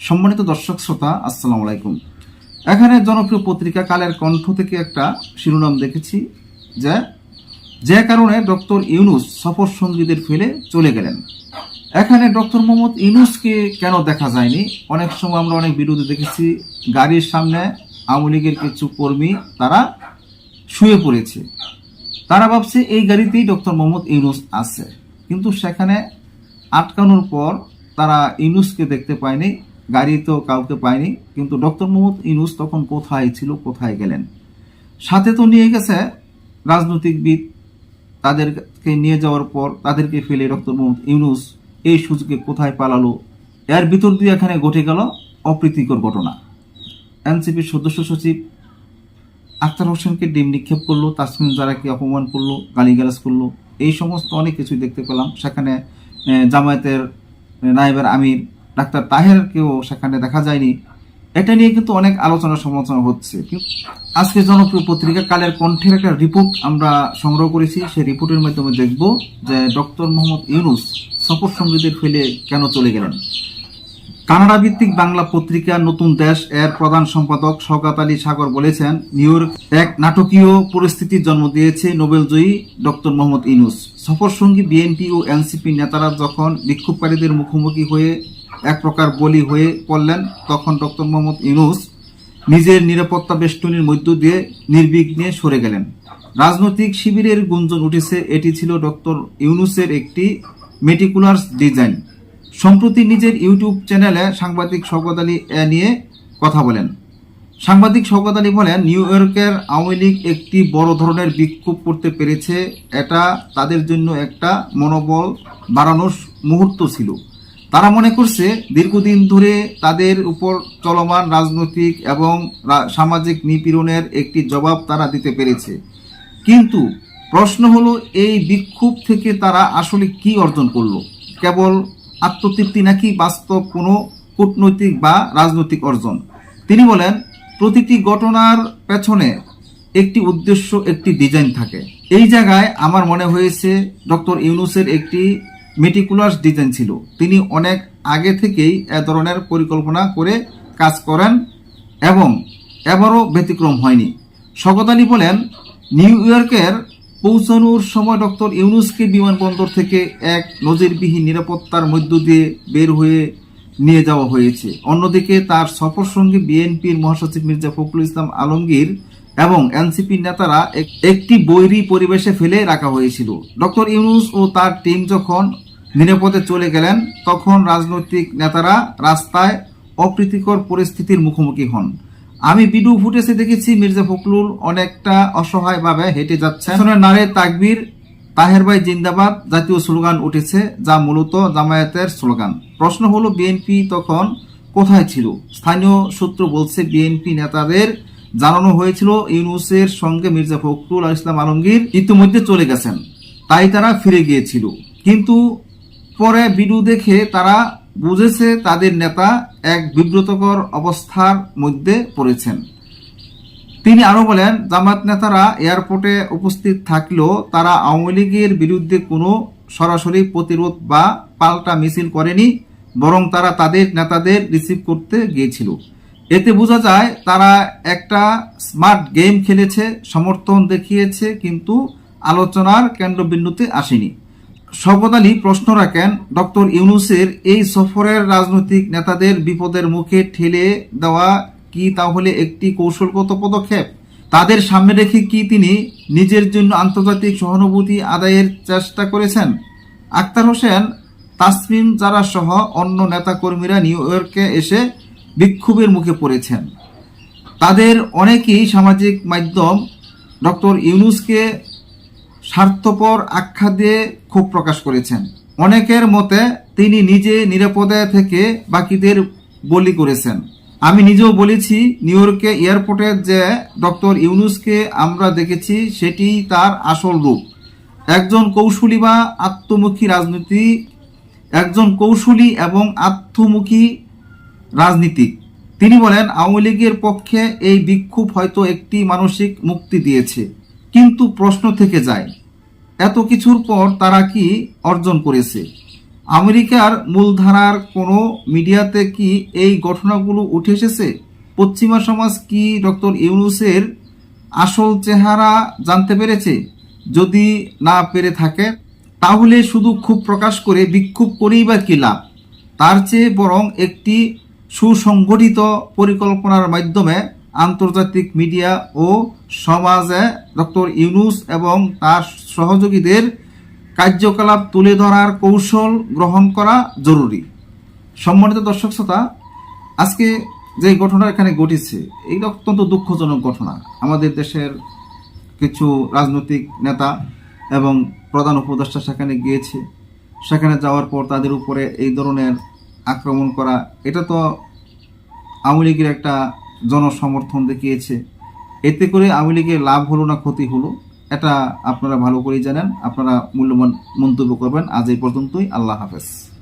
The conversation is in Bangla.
সম্মানিত দর্শক শ্রোতা, আসসালামু আলাইকুম। এখানে জনপ্রিয় পত্রিকা কালের কণ্ঠ থেকে একটা শিরোনাম দেখেছি যে যে কারণে ডক্টর ইউনুস সফর সঙ্গীদের ফেলে চলে গেলেন। এখানে ডক্টর মোহাম্মদ ইউনুসকে কেন দেখা যায়নি? অনেক সময় আমরা অনেক বিরোধী দেখেছি, গাড়ির সামনে আওয়ামী লীগের কিছু কর্মী তারা শুয়ে পড়েছে। তারা ভাবছে এই গাড়িতেই ডক্টর মোহাম্মদ ইউনুস আছে। কিন্তু সেখানে আটকানোর পর তারা ইউনুসকে দেখতে পায়নি। গাড়িতেও কাউকে পায়নি, কিন্তু ডক্টর মোহাম্মদ ইউনুস তখন কোথায় ছিল, কোথায় গেলেন? সাথে তো নিয়ে গেছে রাজনৈতিকবিদ, তাদেরকে নিয়ে যাওয়ার পর তাদেরকে ফেলে ডক্টর মোহাম্মদ ইউনুস এই সুযোগে কোথায় পালালো? এর ভিতর দিয়ে এখানে ঘটে গেল অপ্রীতিকর ঘটনা। এনসিপির সদস্য সচিব আখতার হোসেনকে ডিম নিক্ষেপ করল তাসমিন জারাকে অপমান করল, গালিগালাজ করল, এই সমস্ত অনেক কিছুই দেখতে পেলাম। সেখানে জামায়াতের নায়েবের আমির ডাক্তার তাহেরকেও সেখানে দেখা যায়নি। এটা নিয়ে কিন্তু অনেক আলোচনা সমালোচনা হচ্ছে। আজকে জনপ্রিয় পত্রিকা কালের কণ্ঠের একটা রিপোর্ট আমরা সংগ্রহ করেছি। সেই রিপোর্টের মাধ্যমে দেখব যে ডক্টর মোহাম্মদ ইউনুস সফর সঙ্গীদের ফেলে কেন চলে গেলেন। কানাডা ভিত্তিক বাংলা পত্রিকা নতুন দেশ এর প্রধান সম্পাদক শওকাত আলী সাগর বলেছেন, নিউ ইয়র্ক এক নাটকীয় পরিস্থিতির জন্ম দিয়েছে নোবেলজয়ী ডক্টর মোহাম্মদ ইউনুস। সফর সঙ্গী বিএনপি ও এনসিপি নেতারা যখন বিক্ষোভকারীদের মুখোমুখি হয়ে এক প্রকার বলি হয়ে পড়লেন, তখন ডক্টর মোহাম্মদ ইউনুস নিজের নিরাপত্তা বেষ্টনীর মধ্য দিয়ে নির্বিঘ্নে সরে গেলেন। রাজনৈতিক শিবিরের গুঞ্জন উঠেছে, এটি ছিল ডক্টর ইউনুসের একটি মেটিকুলার ডিজাইন। সম্প্রতি নিজের ইউটিউব চ্যানেলে সাংবাদিক শওকত আলী এ নিয়ে কথা বলেন। সাংবাদিক শওকত আলী বলেন, নিউ ইয়র্কের আওয়ামী লীগ একটি বড় ধরনের বিক্ষোভ করতে পেরেছে, এটা তাদের জন্য একটা মনোবল বাড়ানোর মুহূর্ত ছিল। তারা মনে করছে দীর্ঘদিন ধরে তাদের উপর চলমান রাজনৈতিক এবং সামাজিক নিপীড়নের একটি জবাব তারা দিতে পেরেছে। কিন্তু প্রশ্ন হলো, এই বিক্ষোভ থেকে তারা আসলে কি অর্জন করল? কেবল আত্মতৃপ্তি নাকি বাস্তব কোনো কূটনৈতিক বা রাজনৈতিক অর্জন? তিনি বলেন, প্রতিটি ঘটনার পেছনে একটি উদ্দেশ্য, একটি ডিজাইন থাকে। এই জায়গায় আমার মনে হয়েছে ডক্টর ইউনুসের একটি মেটিকুলাস ডিজাইন ছিল। তিনি অনেক আগে থেকেই এ ধরনের পরিকল্পনা করে কাজ করেন এবং এবারও ব্যতিক্রম হয়নি। শকত আলী বলেন, নিউ ইয়র্কের পৌঁছানোর সময় ডক্টর ইউনুসকে বিমানবন্দর থেকে এক নজিরবিহীন নিরাপত্তার মধ্য দিয়ে বের হয়ে নিয়ে যাওয়া হয়েছে। অন্যদিকে তার সফর সঙ্গে বিএনপির মহাসচিব মির্জা ফখরুল ইসলাম আলমগীর এবং এনসিপি নেতারা এক- একটি বৈরী পরিবেশে ফেলে রাখা হয়েছিল। ডক্টর ইউনুস ও তার টিম যখন নিরাপদে চলে গেলেন, তখন রাজনৈতিক নেতারা রাস্তায় অপ্রীতিকর পরিস্থিতির মুখোমুখি হন। আমি ভিডিও ফুটেজে দেখেছি, মির্জা ফখরুল অনেকটা অসহায়ভাবে হেঁটে যাচ্ছে নারে তাকবীর, তাহের ভাই জিন্দাবাদ জাতীয় স্লোগান উঠেছে, যা মূলত জামায়াতের স্লোগান। প্রশ্ন হলো, বিএনপি তখন কোথায় ছিল? স্থানীয় সূত্র বলছে, বিএনপি নেতাদের জানানো হয়েছিল, ইউনুসের সঙ্গে মির্জা ফখরুল আর ইসলাম আলমগীর ইতিমধ্যে চলে গেছেন। তাই তারা ফিরে গিয়েছিল। কিন্তু পরে ভিডিও দেখে তারা বুঝেছে তাদের নেতা এক বিব্রতকর অবস্থার মধ্যে পড়েছেন। তিনি আরও বলেন, জামাত নেতারা এয়ারপোর্টে উপস্থিত থাকলেও তারা আওয়ামী লীগের বিরুদ্ধে কোনো সরাসরি প্রতিরোধ বা পাল্টা মিছিল করেনি, বরং তারা তাদের নেতাদের রিসিভ করতে গিয়েছিল। এতে বোঝা যায়, তারা একটা স্মার্ট গেম খেলেছে, সমর্থন দেখিয়েছে, কিন্তু আলোচনার কেন্দ্রবিন্দুতে আসেনি। শওকত প্রশ্ন রাখেন, ডক্টর ইউনুসের এই সফরের রাজনৈতিক নেতাদের বিপদের মুখে ঠেলে দেওয়া কি তাহলে একটি কৌশলগত পদক্ষেপ? তাদের সামনে রেখে কি তিনি নিজের জন্য আন্তর্জাতিক সহানুভূতি আদায়ের চেষ্টা করেছেন? আক্তার হোসেন তাসমিন জারা সহ অন্য নেতাকর্মীরা নিউ ইয়র্কে এসে বিক্ষোভের মুখে পড়েছেন। তাদের অনেকেই সামাজিক মাধ্যম। ডক্টর ইউনুসকে স্বার্থপর আখ্যা দিয়ে ক্ষোভ প্রকাশ করেছেন। অনেকের মতে তিনি নিজে নিরাপদে থেকে বাকিদের বলি করেছেন। আমি নিজেও বলেছি, নিউ ইয়র্কে এয়ারপোর্টে যে ডক্টর ইউনুসকে আমরা দেখেছি, সেটি তার আসল রূপ। একজন কৌশলী বা আত্মমুখী রাজনীতি, একজন কৌশলী এবং আত্মমুখী রাজনীতিক। তিনি বলেন, আওয়ামী লীগের পক্ষে এই বিক্ষোভ হয়তো একটি মানসিক মুক্তি দিয়েছে। কিন্তু প্রশ্ন থেকে যায় এত কিছুর পর তারা কি অর্জন করেছে? আমেরিকার মূলধারার কোনো মিডিয়াতে কি এই ঘটনাগুলো উঠে এসেছে? পশ্চিমা সমাজ কি ডক্টর ইউনুসের আসল চেহারা জানতে পেরেছে? যদি না পেরে থাকে, তাহলে শুধু ক্ষোভ প্রকাশ করে বিক্ষোভ করেই বা কি লাভ? তার চেয়ে বরং একটি সুসংগঠিত পরিকল্পনার মাধ্যমে আন্তর্জাতিক মিডিয়া ও সমাজে ডক্টর ইউনুস এবং তার সহযোগীদের কার্যকলাপ তুলে ধরার কৌশল গ্রহণ করা জরুরি। সম্মানিত দর্শক শ্রোতা, আজকে যে ঘটনা এখানে ঘটেছে, এই অত্যন্ত দুঃখজনক ঘটনা। আমাদের দেশের কিছু রাজনৈতিক নেতা এবং প্রধান উপদেষ্টা সেখানে গিয়েছে। সেখানে যাওয়ার পর তাদের উপরে এই ধরনের আক্রমণ করা, এটা তো আওয়ামী লীগের একটা জনসমর্থন দেখিয়েছে। এতে করে আওয়ামী লীগের লাভ হলো না ক্ষতি হলো, এটা আপনারা ভালো করেই জানেন। আপনারা মূল্যবান মন্তব্য করবেন। আজ এই পর্যন্তই। আল্লাহ হাফেজ।